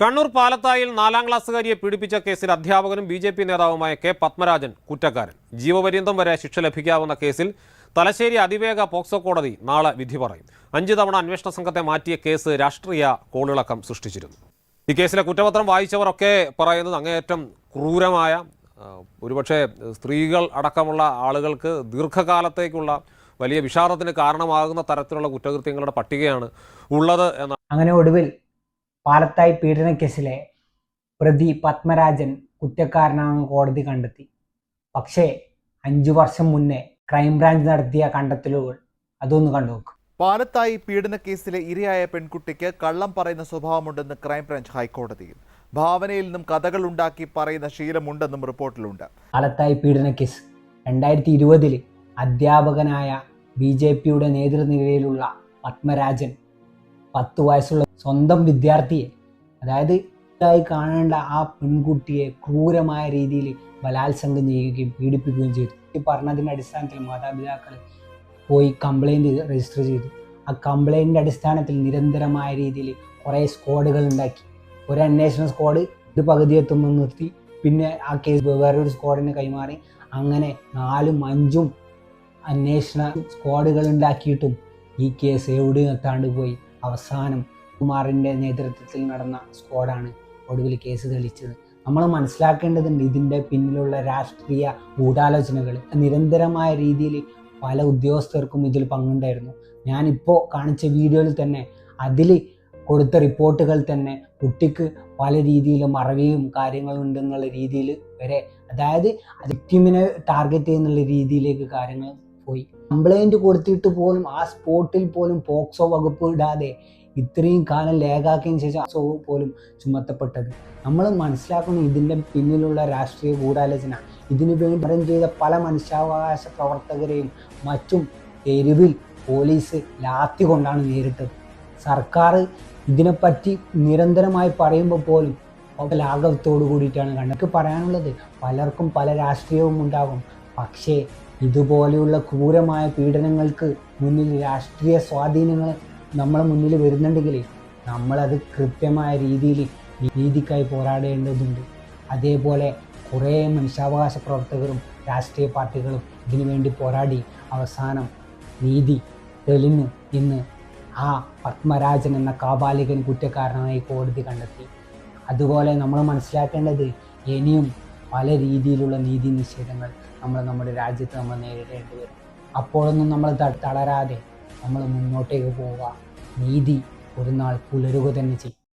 കണ്ണൂർ പാലത്തായിൽ നാലാം ക്ലാസ്സുകാരിയെ പീഡിപ്പിച്ച കേസിൽ അധ്യാപകനും ബി ജെ പി നേതാവുമായ കെ പത്മരാജൻ കുറ്റക്കാരൻ. ജീവപര്യന്തം വരെ ശിക്ഷ ലഭിക്കാവുന്ന കേസിൽ തലശ്ശേരി അതിവേഗ പോക്സോ കോടതി നാളെ വിധി പറയും. അഞ്ച് തവണ അന്വേഷണ സംഘത്തെ മാറ്റിയ കേസ് രാഷ്ട്രീയ കോളിളക്കം സൃഷ്ടിച്ചിരുന്നു. ഈ കേസിലെ കുറ്റപത്രം വായിച്ചവരൊക്കെ പറയുന്നത് അങ്ങേയറ്റം ക്രൂരമായ ഒരുപക്ഷെ സ്ത്രീകൾ അടക്കമുള്ള ആളുകൾക്ക് ദീർഘകാലത്തേക്കുള്ള വലിയ വിഷാദത്തിന് കാരണമാകുന്ന തരത്തിലുള്ള കുറ്റകൃത്യങ്ങളുടെ പട്ടികയാണ് ഉള്ളത് എന്ന അങ്ങനെ ഒടുവിൽ പാലത്തായി പീഡനക്കേസിലെ പ്രതി പത്മരാജൻ കുറ്റക്കാരനാണെന്ന് കോടതി കണ്ടെത്തി. പക്ഷേ അഞ്ചു വർഷം മുന്നേ ക്രൈംബ്രാഞ്ച് നടത്തിയ കണ്ടെത്തലുകൾ അതൊന്ന് കണ്ടുനോക്കും. പാലത്തായി പീഡനക്കേസിലെ ഇരയായ പെൺകുട്ടിക്ക് കള്ളം പറയുന്ന സ്വഭാവമുണ്ടെന്ന് ക്രൈംബ്രാഞ്ച് ഹൈക്കോടതിയിൽ. ഭാവനയിൽ നിന്നും കഥകൾ ഉണ്ടാക്കി പറയുന്ന ശീലമുണ്ടെന്നും റിപ്പോർട്ടിലുണ്ട്. പാലത്തായി പീഡനക്കേസ് രണ്ടായിരത്തി ഇരുപതിൽ അധ്യാപകനായ ബി ജെ പിയുടെ നേതൃനിരയിലുള്ള പത്മരാജൻ പത്ത് വയസ്സുള്ള സ്വന്തം വിദ്യാർത്ഥിയെ അതായത് ആയി കാണേണ്ട ആ പെൺകുട്ടിയെ ക്രൂരമായ രീതിയിൽ ബലാത്സംഗം ചെയ്യുകയും പീഡിപ്പിക്കുകയും ചെയ്തു. ഈ പറഞ്ഞതിന്റെ അടിസ്ഥാനത്തിൽ മാതാപിതാക്കൾ പോയി കംപ്ലൈന്റ് രജിസ്റ്റർ ചെയ്തു. ആ കംപ്ലൈന്റിന്റെ അടിസ്ഥാനത്തിൽ നിരന്തരമായ രീതിയിൽ കുറേ സ്ക്വാഡുകൾ ഉണ്ടാക്കി. ഒരു അന്വേഷണ സ്ക്വാഡ് ഒരു പകുതി എത്തുമ്പോൾ നിർത്തി. പിന്നെ ആ കേസ് വേറൊരു സ്ക്വാഡിന് കൈമാറി. അങ്ങനെ നാലും അഞ്ചും അന്വേഷണ സ്ക്വാഡുകൾ ഉണ്ടാക്കിയിട്ടും ഈ കേസ് എവിടെയും എത്താണ്ട് പോയി. അവസാനം കുമാറിന്റെ നേതൃത്വത്തിൽ നടന്ന സ്ക്വാഡാണ് ഒടുവിൽ കേസ് തെളിച്ചത്. നമ്മൾ മനസ്സിലാക്കേണ്ടതുണ്ട് ഇതിന്റെ പിന്നിലുള്ള രാഷ്ട്രീയ ഗൂഢാലോചനകൾ നിരന്തരമായ രീതിയിൽ പല ഉദ്യോഗസ്ഥർക്കും ഇതിൽ പങ്കുണ്ടായിരുന്നു. ഞാനിപ്പോൾ കാണിച്ച വീഡിയോയിൽ തന്നെ അതിൽ കൊടുത്ത റിപ്പോർട്ടുകൾ തന്നെ കുട്ടിക്ക് പല രീതിയിലും മറവിയും കാര്യങ്ങളും ഉണ്ടെന്നുള്ള രീതിയിൽ വരെ അതായത് വിക്ടിമിനെ ടാർഗറ്റ് ചെയ്യുന്നുള്ള രീതിയിലേക്ക് കാര്യങ്ങൾ പോയി. കംപ്ലൈന്റ് കൊടുത്തിട്ട് പോലും ആ സ്പോട്ടിൽ പോലും പോക്സോ വകുപ്പ് ഇടാതെ ഇത്രയും കാലം ലേഖാക്കിയതിന് ശേഷം പോക്സോ പോലും ചുമത്തപ്പെട്ടത്. നമ്മൾ മനസ്സിലാക്കുന്ന ഇതിന്റെ പിന്നിലുള്ള രാഷ്ട്രീയ ഗൂഢാലോചന. ഇതിനു വേണ്ടി പരം ചെയ്ത പല മനുഷ്യാവകാശ പ്രവർത്തകരെയും മറ്റും തെരുവിൽ പോലീസ് ലാത്തി കൊണ്ടാണ് നേരിട്ടത്. സർക്കാർ ഇതിനെപ്പറ്റി നിരന്തരമായി പറയുമ്പോൾ പോലും ഒക്കെ ലാഘവത്തോടു കൂടിയിട്ടാണ് കണ്ടത്. പറയാനുള്ളത് പലർക്കും പല രാഷ്ട്രീയവും ഉണ്ടാകും. പക്ഷേ ഇതുപോലെയുള്ള ക്രൂരമായ പീഡനങ്ങൾക്ക് മുന്നിൽ രാഷ്ട്രീയ സ്വാധീനങ്ങൾ നമ്മളെ മുന്നിൽ വരുന്നുണ്ടെങ്കിൽ നമ്മളത് കൃത്യമായ രീതിയിൽ നീതിക്കായി പോരാടേണ്ടതുണ്ട്. അതേപോലെ കുറേ മനുഷ്യാവകാശ പ്രവർത്തകരും രാഷ്ട്രീയ പാർട്ടികളും ഇതിനു വേണ്ടി പോരാടി അവസാനം നീതി തെളിഞ്ഞ് ഇന്ന് ആ പത്മരാജൻ എന്ന കാബാലികൻ കുറ്റക്കാരനായി കോടതി കണ്ടെത്തി. അതുപോലെ നമ്മൾ മനസ്സിലാക്കേണ്ടത് ഇനിയും പല രീതിയിലുള്ള നീതി നിഷേധങ്ങൾ നമ്മൾ നമ്മുടെ രാജ്യത്ത് നമ്മൾ നേരിടേണ്ടി വരും. അപ്പോഴൊന്നും നമ്മൾ തളരാതെ നമ്മൾ മുന്നോട്ടേക്ക് പോവുക. നീതി ഒരു നാൾ പുലരുക തന്നെ ചെയ്യും.